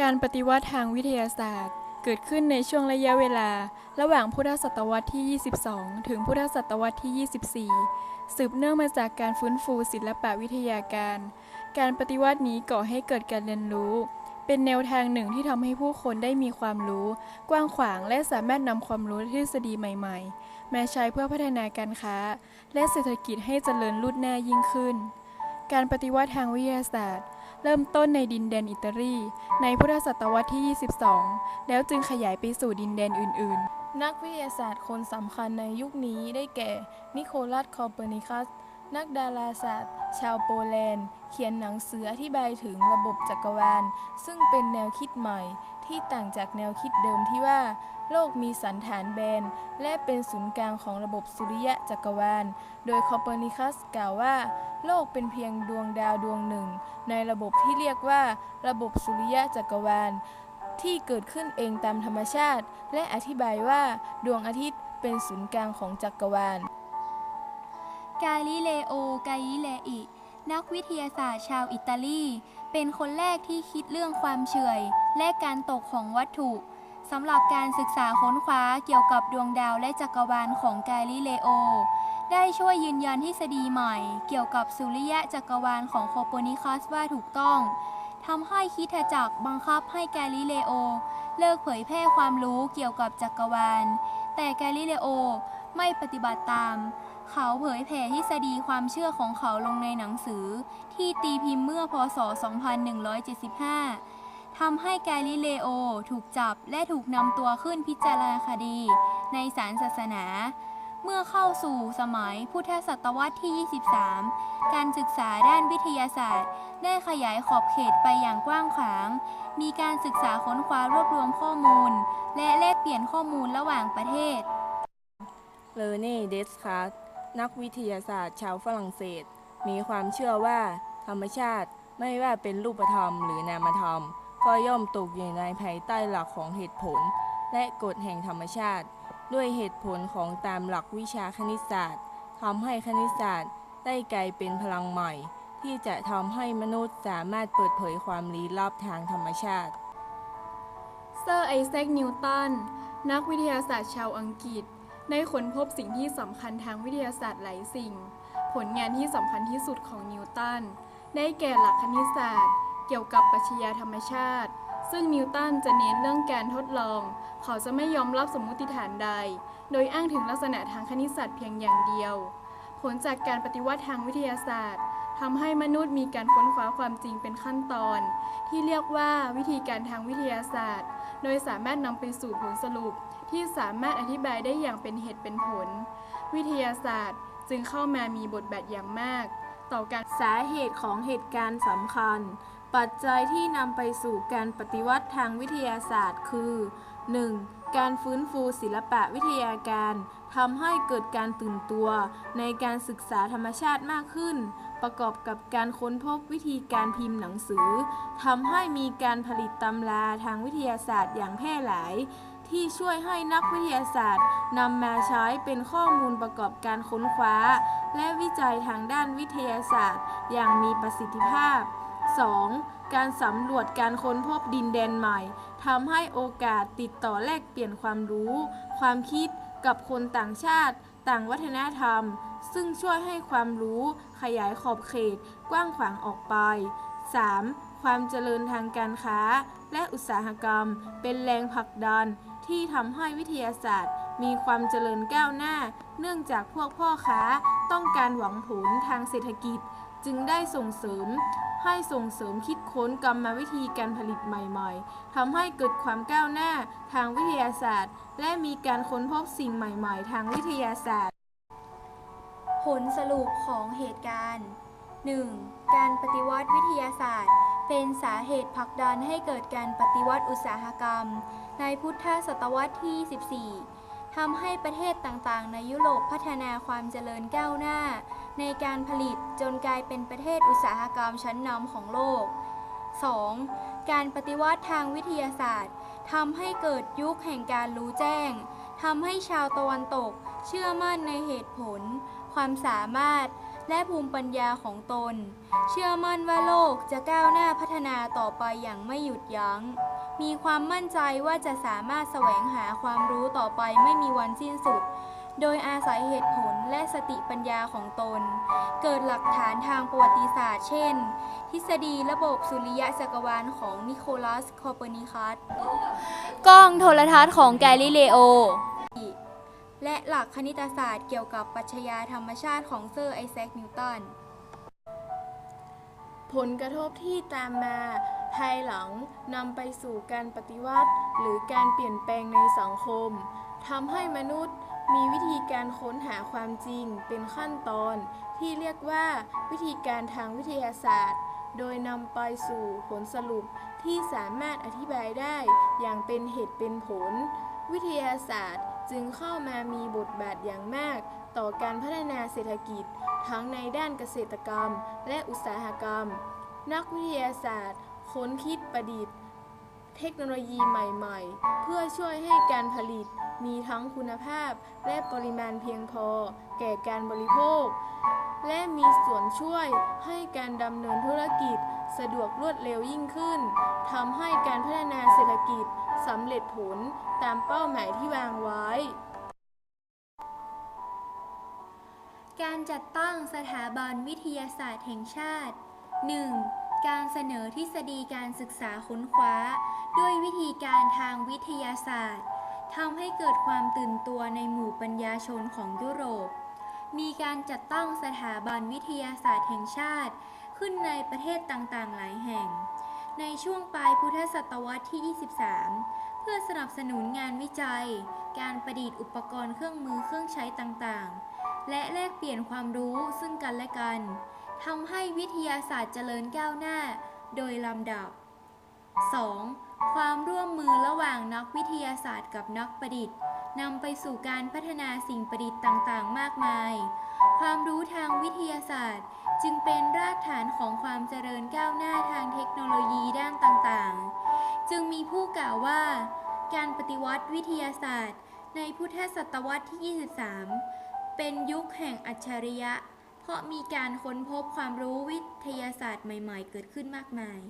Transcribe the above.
การปฏิวัติทางวิทยาศาสตร์ เกิดขึ้นในช่วงระยะเวลา ระหว่างพุทธศตวรรษที่ 22 ถึงพุทธศตวรรษที่ 24 สืบเนื่องมาจากการฟื้นฟูศิลปะวิทยาการ การปฏิวัตินี้ก่อให้เกิดการเรียนรู้ เป็นแนวทางหนึ่งที่ทำให้ผู้คนได้มีความรู้ กว้างขวางและสามารถนำความรู้ทฤษฎีใหม่ๆ มาใช้เพื่อพัฒนาการค้า และเศรษฐกิจให้เจริญรุ่หน้ายิ่งขึ้น การปฏิวัติทางวิทยาศาสตร์ เริ่มต้นในดินแดนอิตาลี ในพุทธศตวรรษที่ 22 แล้วจึงขยายไปสู่ดินแดนอื่น ๆ นักวิทยาศาสตร์คนสำคัญในยุคนี้ได้แก่ นิโคลัส คอเปอร์นิคัส นักดาราศาสตร์ ชาวโปแลนด์ เขียนหนังสืออธิบายถึงระบบจักรวาล ซึ่งเป็นแนวคิดใหม่ ที่ต่างจากแนวคิดเดิมที่ว่า โลกมีสันฐานแบน และเป็นศูนย์กลางของระบบสุริยะจักรวาล โดยคอเปอร์นิคัสกล่าวว่า โลกเป็นเพียงดวงดาวดวงหนึ่ง ในระบบที่เรียกว่า ระบบสุริยะจักรวาล ที่เกิดขึ้นเองตามธรรมชาติ และอธิบายว่า ดวงอาทิตย์เป็นศูนย์กลางของจักรวาล กาลิเลโอกาลิเลอิ นักวิทยาศาสตร์ชาวอิตาลี เป็นคนแรกที่คิดเรื่องความเฉยและการตกของวัตถุสำหรับการศึกษาค้นคว้าเกี่ยวกับดวงดาวและจักรวาลของกาลิเลโอ ได้ช่วยยืนยันทฤษฎีใหม่ เกี่ยวกับสุริยะจักรวาลของโคเปนิคัสว่าถูกต้องทำให้คิดจักรบังคับให้กาลิเลโอ เลิกเผยแพร่ความรู้เกี่ยวกับจักรวาล แต่กาลิเลโอไม่ปฏิบัติตาม เขาเผยแผ่ทฤษฎีความเชื่อของเขาลงในหนังสือ ที่ตีพิมพ์เมื่อพศ 2175 ทำให้กาลิเลโอถูกจับและถูกนำตัวขึ้นพิจารณาคดี ในศาลศาสนา เมื่อเข้าสู่สมัยพุทธศตวรรษที่ 23 การศึกษาด้านวิทยาศาสตร์ ได้ขยายขอบเขตไปอย่างกว้างขวาง มีการศึกษาค้นคว้ารวบรวมข้อมูล และแลกเปลี่ยนข้อมูลระหว่างประเทศเลเน่เดสคาร์ นักวิทยาศาสตร์ชาวฝรั่งเศส มีความเชื่อว่าธรรมชาติไม่ว่าเป็นรูปธรรมหรือนามธรรม ก็ย่อมตกอยู่ในภายใต้หลักของเหตุผล และกฎแห่งธรรมชาติ ด้วยเหตุผลของตามหลักวิชาคณิตศาสตร์ทำให้คณิตศาสตร์ได้กลายเป็นพลังใหม่ ที่จะทำให้มนุษย์สามารถเปิดเผยความลี้ลับทางธรรมชาติ เซอร์ไอแซคนิวตันนักวิทยาศาสตร์ชาวอังกฤษ ได้ค้นพบสิ่งที่สำคัญทางวิทยาศาสตร์หลายสิ่ง ผลงานที่สำคัญที่สุดของนิวตัน ได้แก่หลักคณิตศาสตร์ เกี่ยวกับปรัชญาธรรมชาติ ซึ่งนิวตันจะเน้นเรื่องการทดลอง เขาจะไม่ยอมรับสมมติฐานใด โดยอ้างถึงลักษณะทางคณิตศาสตร์เพียงอย่างเดียว ผลจากการปฏิวัติทางวิทยาศาสตร์ทำให้มนุษย์มีการค้นคว้าความจริงเป็นขั้นตอน ที่เรียกว่าวิธีการทางวิทยาศาสตร์ โดยสามารถนำไปสู่ผลสรุป ที่สามารถอธิบายได้อย่างเป็นเหตุเป็นผล วิทยาศาสตร์จึงเข้ามามีบทบาทอย่างมาก ต่อการสาเหตุของเหตุการณ์สำคัญ ปัจจัยที่นำไปสู่การปฏิวัติทางวิทยาศาสตร์คือ 1. การฟื้นฟูศิลปะวิทยาการทำให้เกิดการตื่นตัวในการศึกษาธรรมชาติมากขึ้น ประกอบกับการค้นพบวิธีการพิมพ์หนังสือทำให้มีการผลิตตำราทางวิทยาศาสตร์อย่างแพร่หลาย ที่ช่วยให้นักวิทยาศาสตร์นำมาใช้เป็นข้อมูลประกอบการค้นคว้า และวิจัยทางด้านวิทยาศาสตร์ อย่างมีประสิทธิภาพ 2. การสำรวจการค้นพบดินแดนใหม่ทำให้โอกาสติดต่อแลกเปลี่ยนความรู้ ความคิดกับคนต่างชาติ ต่างวัฒนธรรม ซึ่งช่วยให้ความรู้ขยายขอบเขต กว้างขวางออกไป 3. ความเจริญทางการค้า และอุตสาหกรรม เป็นแรงผลักดัน ที่ทำให้วิทยาศาสตร์ มีความเจริญก้าวหน้า เนื่องจากพวกพ่อค้าต้องการหวังผลทางเศรษฐกิจ จึงได้ส่งเสริม ให้ส่งเสริมคิดค้นกรรมวิธีการผลิตใหม่ๆทำให้เกิดความก้าวหน้าทางวิทยาศาสตร์ และมีการค้นพบสิ่งใหม่ๆ ทางวิทยาศาสตร์ ผลสรุปของเหตุการณ์ 1. การปฏิวัติวิทยาศาสตร์ เป็นสาเหตุผลักดันให้เกิดการปฏิวัติอุตสาหกรรม ในพุทธศตวรรษที่ 14 ทำให้ประเทศต่างๆ ในยุโรปพัฒนาความเจริญก้าวหน้า ในการผลิตจนกลายเป็นประเทศอุตสาหกรรมชั้นนำของโลก 2. การปฏิวัติทางวิทยาศาสตร์ทำให้เกิดยุคแห่งการรู้แจ้งทำให้ชาวตะวันตก เชื่อมั่นในเหตุผล ความสามารถ และภูมิปัญญาของตน เชื่อมั่นว่าโลกจะก้าวหน้าพัฒนาต่อไปอย่างไม่หยุดยัง้ง มีความมั่นใจว่าจะสามารถแสวงหาความรู้ต่อไปไม่มีวันสิ้นสุด โดยอาศัยเหตุผลและสติปัญญาของตน เกิดหลักฐานทางประวัติศาสตร์ เช่น ทฤษฎีระบบสุริยะจักรวาลของนิโคลัส คอเปอร์นิคัส กล้องโทรทัศน์ของแกลิเลโอ และหลักคณิตศาสตร์เกี่ยวกับปรัชญาธรรมชาติของเซอร์ไอแซค นิวตัน ผลกระทบที่ตามมา ภายหลังนำไปสู่การปฏิวัติ หรือการเปลี่ยนแปลงในสังคมทำให้มนุษย์มีวิธีการค้นหาความจริงเป็นขั้นตอนที่เรียกว่าวิธีการทางวิทยาศาสตร์ โดยนำไปสู่ผลสรุปที่สามารถอธิบายได้อย่างเป็นเหตุเป็นผล วิทยาศาสตร์ จึงเข้ามามีบทบาทอย่างมาก ต่อการพัฒนาเศรษฐกิจ ทั้งในด้านเกษตรกรรม และอุตสาหกรรม นักวิทยาศาสตร์ ค้นคิดประดิษฐ์ เทคโนโลยีใหม่ๆ เพื่อช่วยให้การผลิตมีทั้งคุณภาพและปริมาณเพียงพอ แก่การบริโภค และมีส่วนช่วยให้การดำเนินธุรกิจ สะดวกรวดเร็วยิ่งขึ้นทำให้การพัฒนาเศรษฐกิจสำเร็จผลตามเป้าหมายที่วางไว้ การจัดตั้งสถาบันวิทยาศาสตร์แห่งชาติ 1. การเสนอทฤษฎีการศึกษาค้นคว้า ด้วยวิธีการทางวิทยาศาสตร์ทำให้เกิดความตื่นตัวในหมู่ปัญญาชนของยุโรป มีการจัดตั้งสถาบันวิทยาศาสตร์แห่งชาติ ขึ้นในประเทศต่างๆ หลายแห่ง ในช่วงปลายพุทธศตวรรษที่ 23 เพื่อสนับสนุนงานวิจัย การประดิษฐ์อุปกรณ์เครื่องมือเครื่องใช้ต่างๆ และแลกเปลี่ยนความรู้ซึ่งกันและกันทำให้วิทยาศาสตร์เจริญก้าวหน้าโดยลำดับ 2. ความร่วมมือระหว่างนักวิทยาศาสตร์กับนักประดิษฐ์นำไปสู่การพัฒนาสิ่งประดิษฐ์ต่างๆ มากมาย ความรู้ทางวิทยาศาสตร์ จึงเป็นรากฐานของความเจริญก้าวหน้าทางเทคโนโลยีด้านต่างๆ จึงมีผู้กล่าวว่า การปฏิวัติวิทยาศาสตร์ ในพุทธศตวรรษที่ 23 เป็นยุคแห่งอัจฉริยะ เพราะมีการค้นพบความรู้วิทยาศาสตร์ใหม่ ๆ เกิดขึ้นมากมาย